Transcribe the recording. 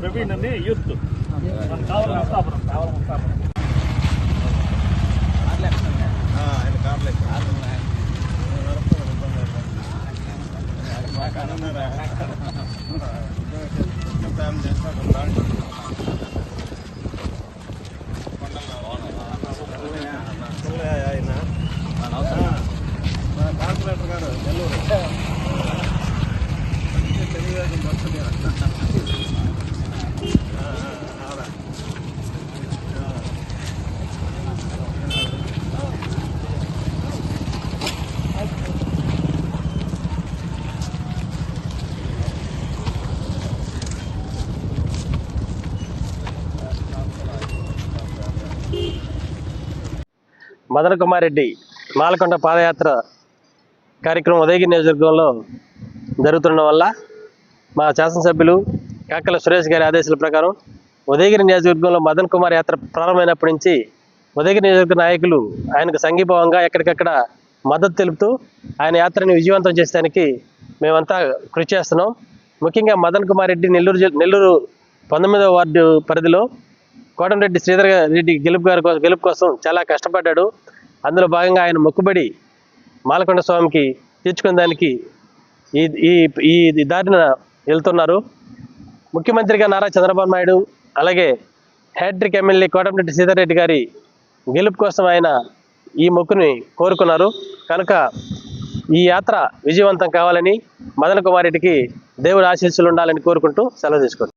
ప్రవీణ్ అని యూత్ కావాలి ముస్తాపురం కావాలి ముస్తాపురం కార్పొరేటర్ గారు నెల్లూరు మదన కుమార్ రెడ్డి మాలకొండ పాదయాత్ర కార్యక్రమం ఉదయగిరి నియోజకవర్గంలో జరుగుతుండడం వల్ల మా శాసనసభ్యులు కాకల సురేష్ గారి ఆదేశాల ప్రకారం ఉదయగిరి నియోజకవర్గంలో మదన్ కుమార్ యాత్ర ప్రారంభమైనప్పటి నుంచి ఉదయగిరి నియోజకవర్గ నాయకులు ఆయనకు సంఘీభావంగా ఎక్కడికక్కడ మద్దతు తెలుపుతూ ఆయన యాత్రని విజయవంతం చేసేదానికి మేమంతా కృషి చేస్తున్నాం. ముఖ్యంగా మదన్ కుమార్ రెడ్డి నెల్లూరు జిల్- నెల్లూరు పంతొమ్మిదవ వార్డు పరిధిలో కోటంరెడ్డి శ్రీధర్ రెడ్డి గెలుపు గారి కోసం గెలుపు కోసం చాలా కష్టపడ్డాడు. అందులో భాగంగా ఆయన మొక్కుబడి మాలకొండ స్వామికి తీర్చుకున్న దానికి ఈ ఈ ఈ దారిన వెళ్తున్నారు. ముఖ్యమంత్రిగా నారా చంద్రబాబు నాయుడు అలాగే హ్యాట్రిక్ ఎమ్మెల్యే కోటంరెడ్డి సీతారెడ్డి గారి గెలుపు కోసం ఆయన ఈ మొక్కుని కోరుకున్నారు. కనుక ఈ యాత్ర విజయవంతం కావాలని మదన కుమారెడ్డికి దేవుడి ఆశీస్సులు ఉండాలని కోరుకుంటూ సెలవు తీసుకోండి